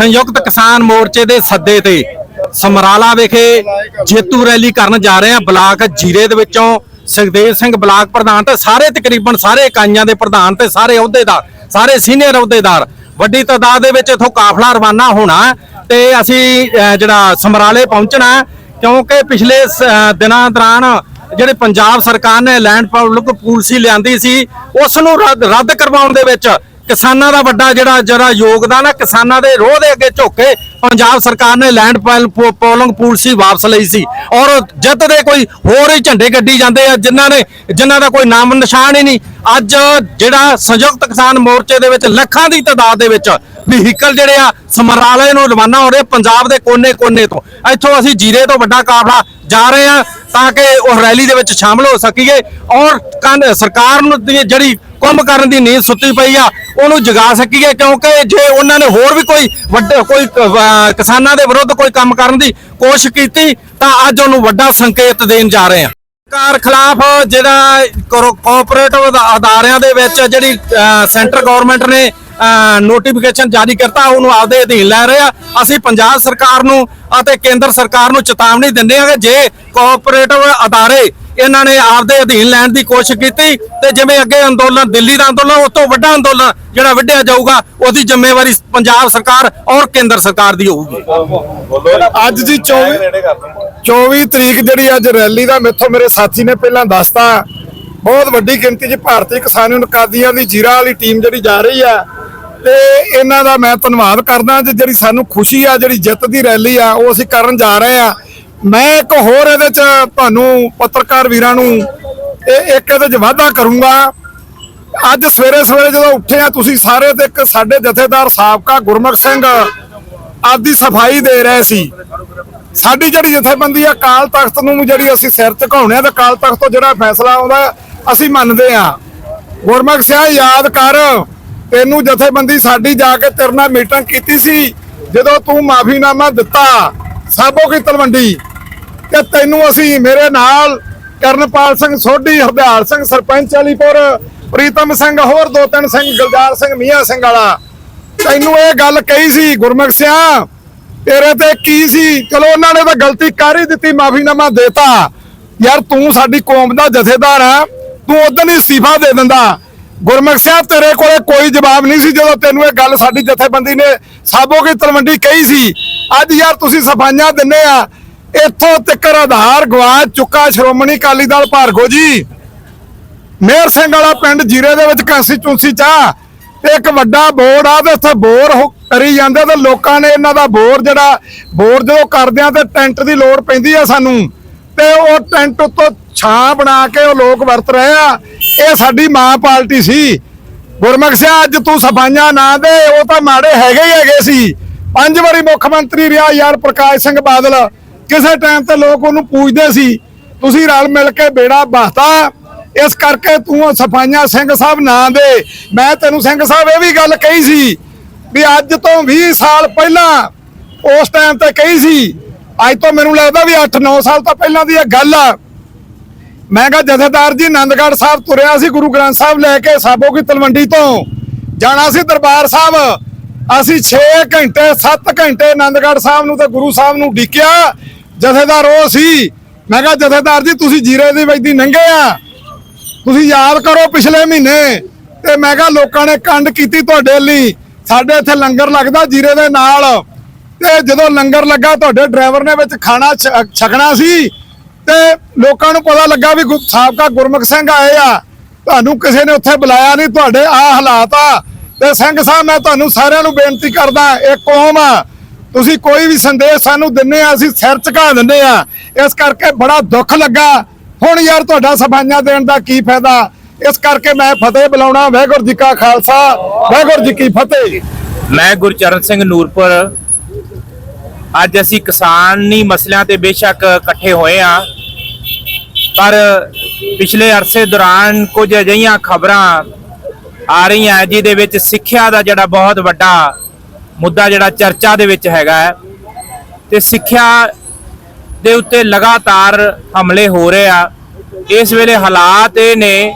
ਸੰਯੁਕਤ ਕਿਸਾਨ ਮੋਰਚੇ ਦੇ ਸੱਦੇ ਤੇ ਸਮਰਾਲਾ ਵਿਖੇ ਜੇਤੂ ਰੈਲੀ ਕਰਨ ਜਾ ਰਹੇ ਆ ਬਲਾਕ ਜੀਰੇ ਦੇ ਵਿੱਚੋਂ ਸੁਖਦੇਵ ਸਿੰਘ ਬਲਾਕ ਪ੍ਰਧਾਨ ਤੇ ਸਾਰੇ ਤਕਰੀਬਨ ਸਾਰੇ ਇਕਾਈਆਂ ਦੇ ਪ੍ਰਧਾਨ ਤੇ ਸਾਰੇ ਅਹੁਦੇਦਾਰ, ਸਾਰੇ ਸੀਨੀਅਰ ਅਹੁਦੇਦਾਰ, ਵੱਡੀ ਤਾਦਾਦ ਦੇ ਵਿੱਚ ਇਥੋਂ ਕਾਫਲਾ ਰਵਾਨਾ ਹੋਣਾ ਹੈ ਤੇ ਅਸੀਂ ਜਿਹੜਾ ਸਮਰਾਲੇ ਪਹੁੰਚਣਾ ਕਿਉਂਕਿ ਪਿਛਲੇ ਦਿਨਾਂ ਦੌਰਾਨ ਜਿਹੜੇ ਪੰਜਾਬ ਸਰਕਾਰ ਨੇ ਲੈਂਡ ਪਬਲਿਕ ਪਾਲਿਸੀ ਲਿਆਂਦੀ ਸੀ, ਉਸ ਨੂੰ ਰੱਦ ਰੱਦ ਕਰਵਾਉਣ ਦੇ ਵਿੱਚ ਕਿਸਾਨਾਂ ਦਾ ਵੱਡਾ ਜਿਹੜਾ ਜਿਹੜਾ ਯੋਗਦਾਨ ਆ, ਕਿਸਾਨਾਂ ਦੇ ਰੋਹ ਦੇ ਅੱਗੇ ਝੁੱਕ ਕੇ ਪੰਜਾਬ ਸਰਕਾਰ ਨੇ ਲੈਂਡ ਪੋਲਿੰਗ ਪਾਲਿਸੀ ਵਾਪਸ ਲਈ ਸੀ। ਔਰ ਜਿੱਤ ਦੇ ਕੋਈ ਹੋਰ ਹੀ ਝੰਡੇ ਗੱਡੀ ਜਾਂਦੇ ਆ, ਜਿਨ੍ਹਾਂ ਨੇ ਜਿਨ੍ਹਾਂ ਦਾ ਕੋਈ ਨਾਮ ਨਿਸ਼ਾਨ ਹੀ ਨਹੀਂ। ਅੱਜ ਜਿਹੜਾ ਸੰਯੁਕਤ ਕਿਸਾਨ ਮੋਰਚੇ ਦੇ ਵਿੱਚ ਲੱਖਾਂ ਦੀ ਤਾਦਾਦ ਦੇ ਵਿੱਚ ਵਹੀਕਲ ਜਿਹੜੇ ਆ, ਸਮਰਾਲੇ ਨੂੰ ਰਵਾਨਾ ਹੋ ਰਹੇ ਪੰਜਾਬ ਦੇ ਕੋਨੇ-ਕੋਨੇ ਤੋਂ। ਇੱਥੋਂ ਅਸੀਂ ਜੀਰੇ ਤੋਂ ਵੱਡਾ ਕਾਫਲਾ ਜਾ ਰਹੇ ਆ ਤਾਂ ਕਿ ਉਹ ਰੈਲੀ ਦੇ ਵਿੱਚ ਸ਼ਾਮਲ ਹੋ ਸਕੀਏ। ਔਰ ਸਰਕਾਰ ਨੂੰ ਦੀ ਜਿਹੜੀ ਕੰਮ ਕਰਨ ਦੀ ਨੀਂਦ ਸੁੱਤੀ ਪਈ ਆ ਉਹਨੂੰ ਜਗਾ ਸਕੀਏ ਕਿਉਂਕਿ ਜੇ ਉਹਨਾਂ ਨੇ ਹੋਰ ਵੀ ਕੋਈ ਵੱਡੇ ਕੋਈ ਕਿਸਾਨਾਂ ਦੇ ਵਿਰੁੱਧ ਕੋਈ ਕੰਮ ਕਰਨ ਦੀ ਕੋਸ਼ਿਸ਼ ਕੀਤੀ ਤਾਂ ਅੱਜ ਉਹਨੂੰ ਵੱਡਾ ਸੰਕੇਤ ਦੇਣ ਜਾ ਰਹੇ ਆ। ਸਰਕਾਰ ਖਿਲਾਫ ਜਿਹੜਾ ਕੋਆਪਰੇਟਿਵ ਅਦਾਰਿਆਂ ਦੇ ਵਿੱਚ ਜਿਹੜੀ ਅਹ, ਸੈਂਟਰ ਗਵਰਨਮੈਂਟ ਨੇ ਨੋਟੀਫਿਕੇਸ਼ਨ ਜਾਰੀ ਕਰਤਾ ਉਹਨੂੰ ਆਪਦੇ ਅਧੀਨ ਲੈ ਰਹੇ ਆ। ਅਸੀਂ ਪੰਜਾਬ ਸਰਕਾਰ ਨੂੰ ਅਤੇ ਕੇਂਦਰ ਸਰਕਾਰ ਨੂੰ ਚੇਤਾਵਨੀ ਦਿੰਦੇ ਹਾਂ ਕਿ ਜੇ ਕੋਆਪਰੇਟਿਵ ਅਦਾਰੇ ਇਹਨਾਂ ਨੇ ਆਪਦੇ ਅਧੀਨ ਲੈਣ ਦੀ ਕੋਸ਼ਿਸ਼ ਕੀਤੀ ਤੇ ਜਿਵੇਂ ਅੱਗੇ ਅੰਦੋਲਨ, ਦਿੱਲੀ ਦਾ ਅੰਦੋਲਨ, ਉਸ ਤੋਂ ਵੱਡਾ ਅੰਦੋਲਨ ਜਿਹੜਾ ਵੱਢਿਆ ਜਾਊਗਾ, ਉਹਦੀ ਜ਼ਿੰਮੇਵਾਰੀ ਪੰਜਾਬ ਸਰਕਾਰ ਔਰ ਕੇਂਦਰ ਸਰਕਾਰ ਦੀ ਹੋਊਗੀ। ਅੱਜ ਜੀ 24 24 ਤਰੀਕ ਜਿਹੜੀ ਅੱਜ ਰੈਲੀ ਦਾ ਮੇਥੋਂ ਮੇਰੇ ਸਾਥੀ ਨੇ ਪਹਿਲਾਂ ਦੱਸਤਾ। ਬਹੁਤ ਵੱਡੀ ਗਿਣਤੀ 'ਚ ਭਾਰਤੀ ਕਿਸਾਨ ਯੂਨੀਅਨ ਦੀ ਜੀਰਾ ਵਾਲੀ ਟੀਮ ਜਿਹੜੀ ਜਾ ਰਹੀ ਆ। ਤੇ ਇਹਨਾਂ ਦਾ ਮੈਂ ਧੰਨਵਾਦ ਕਰਦਾ ਤੇ ਜਿਹੜੀ ਸਾਨੂੰ ਖੁਸ਼ੀ ਆ, ਜਿਹੜੀ ਜਿੱਤ ਦੀ ਰੈਲੀ ਆ, ਉਹ ਅਸੀਂ ਕਰਨ ਜਾ ਰਹੇ ਆ। ਮੈਂ ਇੱਕ ਹੋਰ ਇਹਦੇ 'ਚ ਤੁਹਾਨੂੰ ਪੱਤਰਕਾਰ ਵੀਰਾਂ ਨੂੰ ਇਹ ਇੱਕ ਇਹਦੇ 'ਚ ਵਾਅਦਾ ਕਰੂੰਗਾ। ਅੱਜ ਸਵੇਰੇ ਸਵੇਰੇ ਜਦੋਂ ਉੱਠੇ ਆ ਤੁਸੀਂ ਸਾਰੇ ਤੇ ਇੱਕ ਸਾਡੇ ਜਥੇਦਾਰ ਸਾਬਕਾ ਗੁਰਮੁਖ ਸਿੰਘ ਆਪਦੀ ਸਫ਼ਾਈ ਦੇ ਰਹੇ ਸੀ। ਸਾਡੀ ਜਿਹੜੀ ਜਥੇਬੰਦੀ ਆ, ਕਾਲ ਤਖਤ ਨੂੰ ਜਿਹੜੀ ਅਸੀਂ ਸਿਰ ਝੁਕਾਉਣੇ ਆ ਤੇ ਕਾਲ ਤਖਤ ਤੋਂ ਜਿਹੜਾ ਫੈਸਲਾ ਆਉਂਦਾ, ਅਸੀਂ ਮੰਨਦੇ ਆ। ਗੁਰਮੁਖ ਸਿਆ, ਯਾਦ ਕਰ, ਤੈਨੂੰ ਜਥੇਬੰਦੀ ਸਾਡੀ ਜਾ ਕੇ ਤੇਰੇ ਨਾਲ ਮੀਟਿੰਗ ਕੀਤੀ ਸੀ, ਜਦੋਂ ਤੂੰ ਮਾਫੀਨਾਮਾ ਦਿੱਤਾ, ਸਾਬੋ ਕੀ ਤਲਵੰਡੀ? ਤੇ ਤੈਨੂੰ ਅਸੀਂ ਮੇਰੇ ਨਾਲ ਕਰਨਪਾਲ ਸਿੰਘ ਸੋਢੀ, ਹਰਦਿਆਲ ਸਿੰਘ ਸਰਪੰਚ ਅਲੀਪੁਰ, ਪ੍ਰੀਤਮ ਸਿੰਘ ਹੋਰ ਦੋ ਤਿੰਨ ਸਿੰਘ, ਗੁਲਜ਼ਾਰ ਸਿੰਘ, ਮੀਆਂ ਸਿੰਘ ਵਾਲਾ। ਤੈਨੂੰ ਇਹ ਗੱਲ ਕਹੀ ਸੀ ਗੁਰਮੁਖ ਸਿਆ, ਤੇਰੇ ਤੇ ਕੀ ਸੀ? ਚਲੋ ਉਹਨਾਂ ਨੇ ਤਾਂ ਗਲਤੀ ਕਰ ਹੀ ਦਿੱਤੀ ਮਾਫੀਨਾਮਾ ਦੇਤਾ। ਯਾਰ ਤੂੰ ਸਾਡੀ ਕੌਮ ਦਾ ਜਥੇਦਾਰ ਆ, ਤੂੰ ਉਦੋਂ ਹੀ ਅਸਤੀਫਾ ਦੇ ਦਿੰਦਾ। ਗੁਰਮੁਖ ਸਿਆ, ਤੇਰੇ ਕੋਲੇ ਕੋਈ ਜਵਾਬ ਨਹੀਂ ਸੀ ਜਦੋਂ ਤੈਨੂੰ ਇਹ ਗੱਲ ਸਾਡੀ ਜਥੇਬੰਦੀ ਨੇ ਸਾਬੋ ਕੀ ਤਲਵੰਡੀ ਕਹੀ ਸੀ? ਅੱਜ ਯਾਰ ਤੁਸੀਂ ਸਫਾਈਆਂ ਦਿੰਨੇ ਆ ਇੱਥੋਂ ਤੱਕ ਆਧਾਰ ਗਵਾ ਚੁੱਕਾ ਸ਼੍ਰੋਮਣੀ ਅਕਾਲੀ ਦਲ ਭਾਰਗੋ ਜੀ। ਮੇਰ ਸਿੰਘ ਵਾਲਾ ਪਿੰਡ ਜੀਰੇ ਦੇ ਵਿੱਚ ਕੰਸਟੀਚੂੰਸੀ ਚ ਤੇ ਇੱਕ ਵੱਡਾ ਬੋਰਡ ਆ ਤੇ ਉੱਥੇ ਬੋਰ ਕਰੀ ਜਾਂਦੇ ਤੇ ਲੋਕਾਂ ਨੇ ਇਹਨਾਂ ਦਾ ਬੋਰ ਜਿਹੜਾ, ਬੋਰ ਜਦੋਂ ਕਰਦੇ ਆ ਤੇ ਟੈਂਟ ਦੀ ਲੋੜ ਪੈਂਦੀ ਆ ਸਾਨੂੰ। ਤੇ ਉਹ ਟੈਂਟ ਉੱਤੋਂ ਛਾਂ ਬਣਾ ਕੇ ਉਹ ਲੋਕ ਵਰਤ ਰਹੇ ਆ। ਇਹ ਸਾਡੀ ਮਾਂ ਪਾਰਟੀ ਸੀ। ਗੁਰਮੁਖ ਸਿੰਘ, ਅੱਜ ਤੂੰ ਸਫਾਈਆਂ ਨਾ ਦੇ, ਉਹ ਤਾਂ ਮਾੜੇ ਹੈਗੇ ਹੀ ਹੈਗੇ ਸੀ। ਪੰਜ ਵਾਰੀ ਮੁੱਖ ਮੰਤਰੀ ਰਿਹਾ ਯਾਰ ਪ੍ਰਕਾਸ਼ ਸਿੰਘ ਬਾਦਲ। ਕਿਸੇ ਟਾਈਮ ਤੇ ਲੋਕ ਉਹਨੂੰ ਪੂਜਦੇ ਸੀ। ਤੁਸੀਂ ਰਲ ਮਿਲ ਕੇ ਬੇੜਾ ਬਹਤਾ। ਇਸ ਕਰਕੇ ਤੂੰ ਸਫਾਈਆਂ ਸਿੰਘ ਸਾਹਿਬ ਨਾ ਦੇ। ਮੈਂ ਤੈਨੂੰ ਸਿੰਘ ਸਾਹਿਬ ਇਹ ਵੀ ਗੱਲ ਕਹੀ ਸੀ ਵੀ ਅੱਜ ਤੋਂ 20 ਸਾਲ ਪਹਿਲਾਂ ਉਸ ਟਾਈਮ ਤੇ ਕਹੀ ਸੀ। ਅੱਜ ਤੋਂ ਮੈਨੂੰ ਲੱਗਦਾ ਵੀ 8-9 ਸਾਲ ਤੋਂ ਪਹਿਲਾਂ ਦੀ ਇਹ ਗੱਲ ਆ। ਮੈਂ ਕਿਹਾ ਜਥੇਦਾਰ ਜੀ, ਆਨੰਦਗੜ੍ਹ ਸਾਹਿਬ ਤੁਰਿਆ ਸੀ ਗੁਰੂ ਗ੍ਰੰਥ ਸਾਹਿਬ ਲੈ ਕੇ ਸਾਬੋ ਕੀ ਤਲਵੰਡੀ ਤੋਂ। ਜਾਣਾ ਸੀ ਦਰਬਾਰ ਸਾਹਿਬ। ਅਸੀਂ 6 ਘੰਟੇ 7 ਘੰਟੇ ਆਨੰਦਗੜ੍ਹ ਸਾਹਿਬ ਨੂੰ ਤੇ ਗੁਰੂ ਸਾਹਿਬ ਨੂੰ ਢੀਕਿਆ ਜਥੇਦਾਰ ਉਹ ਸੀ। ਮੈਂ ਕਿਹਾ, ਜਥੇਦਾਰ ਜੀ, ਤੁਸੀਂ ਜੀਰੇ ਦੀ ਨੰਗੇ ਆ। ਤੁਸੀਂ ਯਾਦ ਕਰੋ ਪਿਛਲੇ ਮਹੀਨੇ। ਤੇ ਮੈਂ ਕਿਹਾ, ਲੋਕਾਂ ਨੇ ਕੰਡ ਕੀਤੀ ਤੁਹਾਡੇ ਲਈ। ਸਾਡੇ ਇੱਥੇ ਲੰਗਰ ਲੱਗਦਾ ਜੀਰੇ ਦੇ ਨਾਲ। ਤੇ ਜਦੋਂ ਲੰਗਰ ਲੱਗਾ, ਤੁਹਾਡੇ ਡਰਾਈਵਰ ਨੇ ਵਿੱਚ ਖਾਣਾ ਛ- ਛਕਣਾ ਸੀ। ਤੇ ਲੋਕਾਂ ਨੂੰ ਪਤਾ ਲੱਗਾ ਵੀ ਗੁਰ- ਸਾਬਕਾ ਗੁਰਮੁਖ ਸਿੰਘ ਆਏ ਆ। ਤੁਹਾਨੂੰ ਕਿਸੇ ਨੇ ਉੱਥੇ ਬੁਲਾਇਆ ਨਹੀਂ, ਤੁਹਾਡੇ ਆ ਹਾਲਾਤ ਆ। ਤੇ ਸਿੰਘ ਸਾਹਿਬ, ਮੈਂ ਤੁਹਾਨੂੰ ਸਾਰਿਆਂ ਨੂੰ ਬੇਨਤੀ ਕਰਦਾ, ਇਹ ਕੌਮ ਆ। ਤੁਸੀਂ ਕੋਈ ਵੀ ਸੰਦੇਸ਼ ਸਾਨੂੰ ਦਿੰਨੇ ਆ, ਅਸੀਂ ਸਿਰ ਝੁਕਾ ਦਿੰਨੇ ਆ। ਇਸ ਕਰਕੇ ਬੜਾ ਦੁੱਖ ਲੱਗਾ। ਹੁਣ ਯਾਰ ਤੁਹਾਡਾ ਸਫਾਈਆਂ ਦੇਣ ਦਾ ਕੀ ਫਾਇਦਾ? ਇਸ ਕਰਕੇ ਮੈਂ ਫਤਿਹ ਬੁਲਾਉਣਾ। ਵਾਹਿਗੁਰੂ ਜੀ ਕਾ ਖਾਲਸਾ, ਵਾਹਿਗੁਰੂ ਜੀ ਕੀ ਫਤਿਹ। ਮੈਂ ਗੁਰਚਰਨ ਸਿੰਘ ਨੂਰਪੁਰ। ਅੱਜ ਅਸੀਂ ਕਿਸਾਨੀ ਮਸਲਿਆਂ ਤੇ ਬੇਸ਼ੱਕ ਇਕੱਠੇ ਹੋਏ ਆ। ਪਰ ਪਿਛਲੇ ਅਰਸੇ ਦੌਰਾਨ ਕੁਝ ਅਜਿਹੀਆਂ ਖਬਰਾਂ ਆ ਰਹੀਆਂ, ਜਿਹਦੇ ਵਿੱਚ ਸਿੱਖਿਆ ਦਾ ਜਿਹੜਾ ਬਹੁਤ ਵੱਡਾ ਮੁੱਦਾ ਜਿਹੜਾ ਚਰਚਾ ਦੇ ਵਿੱਚ ਹੈਗਾ ਹੈ ਤੇ ਸਿੱਖਿਆ ਦੇ ਉੱਤੇ ਲਗਾਤਾਰ ਹਮਲੇ ਹੋ ਰਹੇ ਆ। ਇਸ ਵੇਲੇ ਹਾਲਾਤ ਇਹ ਨੇ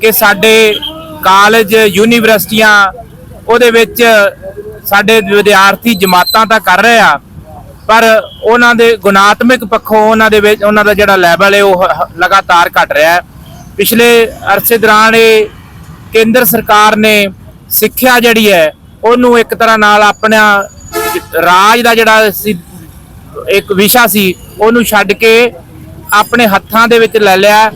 ਕਿ ਸਾਡੇ ਕਾਲਜ, ਯੂਨੀਵਰਸਿਟੀਆਂ ਉਹਦੇ ਵਿੱਚ ਸਾਡੇ ਵਿਦਿਆਰਥੀ ਜਮਾਤਾਂ ਤਾਂ ਕਰ ਰਹੇ ਆ, ਪਰ ਉਹਨਾਂ ਦੇ ਗੁਣਾਤਮਕ ਪੱਖੋਂ ਉਹਨਾਂ ਦੇ ਵਿੱਚ ਉਹਨਾਂ ਦਾ ਜਿਹੜਾ ਲੈਵਲ ਹੈ ਉਹ ਲਗਾਤਾਰ ਘਟ ਰਿਹਾ ਹੈ। ਪਿਛਲੇ ਅਰਸੇ ਦੌਰਾਨ ਇਹ ਕੇਂਦਰ ਸਰਕਾਰ ਨੇ ਸਿੱਖਿਆ ਜਿਹੜੀ ਹੈ ਉਹਨੂੰ ਇੱਕ ਤਰ੍ਹਾਂ ਨਾਲ ਆਪਣਾ ਰਾਜ ਦਾ ਜਿਹੜਾ ਸੀ, ਇੱਕ ਵਿਸ਼ਾ ਸੀ, ਉਹਨੂੰ ਛੱਡ ਕੇ ਆਪਣੇ ਹੱਥਾਂ ਦੇ ਵਿੱਚ ਲੈ ਲਿਆ।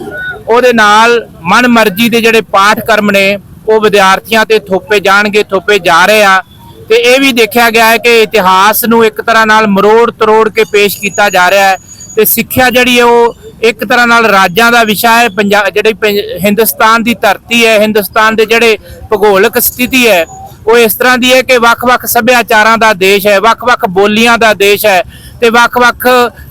ਉਹਦੇ ਨਾਲ ਮਨ ਮਰਜ਼ੀ ਦੇ ਜਿਹੜੇ ਪਾਠਕ੍ਰਮ ਨੇ, ਉਹ ਵਿਦਿਆਰਥੀਆਂ ਤੇ ਥੋਪੇ ਜਾਣਗੇ, ਥੋਪੇ ਜਾ ਰਹੇ ਆ। ਤੇ ਇਹ ਵੀ ਦੇਖਿਆ ਗਿਆ ਹੈ ਕਿ ਇਤਿਹਾਸ ਨੂੰ ਇੱਕ ਤਰ੍ਹਾਂ ਨਾਲ ਮਰੋੜ ਤਰੋੜ ਕੇ ਪੇਸ਼ ਕੀਤਾ ਜਾ ਰਿਹਾ ਹੈ। ਤੇ ਸਿੱਖਿਆ ਜਿਹੜੀ ਹੈ, ਉਹ ਇੱਕ ਤਰ੍ਹਾਂ ਨਾਲ ਰਾਜਾਂ ਦਾ ਵਿਸ਼ਾ ਹੈ। ਪੰਜਾਬ ਜਿਹੜੀ ਹਿੰਦੁਸਤਾਨ ਦੀ ਧਰਤੀ ਹੈ, ਹਿੰਦੁਸਤਾਨ ਦੇ ਜਿਹੜੇ ਭੂਗੋਲਿਕ ਸਥਿਤੀ ਹੈ ਉਹ ਇਸ ਤਰ੍ਹਾਂ ਦੀ ਹੈ ਕਿ ਵੱਖ-ਵੱਖ ਸੱਭਿਆਚਾਰਾਂ ਦਾ ਦੇਸ਼ ਹੈ, ਵੱਖ-ਵੱਖ ਬੋਲੀਆਂ ਦਾ ਦੇਸ਼ ਹੈ ਤੇ ਵੱਖ-ਵੱਖ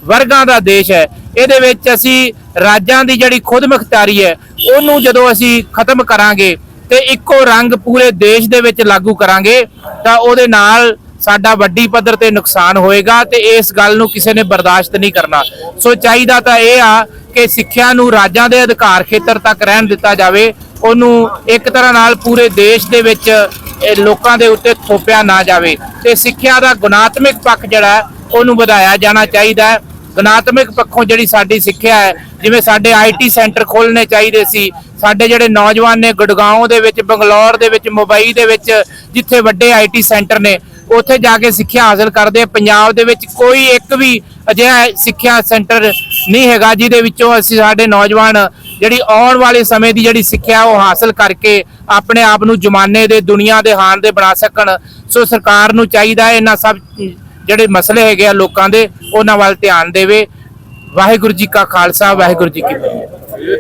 ਵਰਗਾਂ ਦਾ ਦੇਸ਼ ਹੈ। ਇਹਦੇ ਵਿੱਚ ਅਸੀਂ ਰਾਜਾਂ ਦੀ ਜਿਹੜੀ ਖੁਦ ਮੁਖਤਾਰੀ ਹੈ, ਉਹਨੂੰ ਜਦੋਂ ਅਸੀਂ ਖਤਮ ਕਰਾਂਗੇ ਤੇ ਇੱਕੋ ਰੰਗ ਪੂਰੇ ਦੇਸ਼ ਦੇ ਵਿੱਚ ਲਾਗੂ ਕਰਾਂਗੇ, ਤਾਂ ਉਹਦੇ ਨਾਲ ਸਾਡਾ ਵੱਡੀ ਪੱਧਰ ਤੇ ਨੁਕਸਾਨ ਹੋਏਗਾ ਤੇ ਇਸ ਗੱਲ ਨੂੰ ਕਿਸੇ ਨੇ ਬਰਦਾਸ਼ਤ ਨਹੀਂ ਕਰਨਾ। ਸੋ ਚਾਹੀਦਾ ਤਾਂ ਇਹ ਆ ਕਿ ਸਿੱਖਿਆ ਨੂੰ ਰਾਜਾਂ ਦੇ ਅਧਿਕਾਰ ਖੇਤਰ ਤੱਕ ਰਹਿਣ ਦਿੱਤਾ ਜਾਵੇ, ਉਹਨੂੰ ਇੱਕ ਤਰ੍ਹਾਂ ਨਾਲ ਪੂਰੇ ਦੇਸ਼ ਦੇ ਵਿੱਚ ਲੋਕਾਂ ਦੇ ਉੱਤੇ ਥੋਪਿਆ ਨਾ ਜਾਵੇ ਤੇ ਸਿੱਖਿਆ ਦਾ ਗੁਣਾਤਮਕ ਪੱਖ ਜਿਹੜਾ ਉਹਨੂੰ ਵਧਾਇਆ ਜਾਣਾ ਚਾਹੀਦਾ ਹੈ। ਗੁਣਾਤਮਕ ਪੱਖੋਂ ਜਿਹੜੀ ਸਾਡੀ ਸਿੱਖਿਆ ਹੈ, ਜਿਵੇਂ ਸਾਡੇ ਆਈਟੀ ਸੈਂਟਰ ਖੋਲਣੇ ਚਾਹੀਦੇ ਸੀ, ਸਾਡੇ ਜਿਹੜੇ ਨੌਜਵਾਨ ਨੇ ਗੁੜਗਾਉਂ ਦੇ ਵਿੱਚ, ਬੰਗਲੌਰ ਦੇ ਵਿੱਚ, ਮੁੰਬਈ ਦੇ ਵਿੱਚ, ਜਿੱਥੇ ਵੱਡੇ ਆਈਟੀ ਸੈਂਟਰ ਨੇ, ਉੱਥੇ ਜਾ ਕੇ ਸਿੱਖਿਆ ਹਾਸਲ ਕਰਦੇ ਪੰਜਾਬ ਦੇ ਵਿੱਚ ਕੋਈ ਇੱਕ ਵੀ ਅਜਿਹਾ ਸਿੱਖਿਆ ਸੈਂਟਰ ਨਹੀਂ ਹੈਗਾ, ਜਿਹਦੇ ਵਿੱਚੋਂ ਅਸੀਂ ਸਾਡੇ ਨੌਜਵਾਨ ਜਿਹੜੀ ਆਉਣ ਵਾਲੇ ਸਮੇਂ ਦੀ ਜਿਹੜੀ ਸਿੱਖਿਆ ਉਹ ਹਾਸਲ ਕਰਕੇ ਆਪਣੇ ਆਪ ਨੂੰ ਜਮਾਨੇ ਦੇ, ਦੁਨੀਆ ਦੇ ਹਾਨ ਦੇ ਬਣਾ ਸਕਣ। ਸੋ ਸਰਕਾਰ ਨੂੰ ਚਾਹੀਦਾ ਹੈ ਇਹਨਾਂ ਸਭ ਜਿਹੜੇ ਮਸਲੇ ਹੈਗੇ ਆ ਲੋਕਾਂ ਦੇ, ਉਹਨਾਂ ਵੱਲ ਧਿਆਨ ਦੇਵੇ। ਵਾਹਿਗੁਰੂ ਜੀ ਕਾ ਖਾਲਸਾ, ਵਾਹਿਗੁਰੂ ਜੀ ਕੀ ਫਤਿਹ।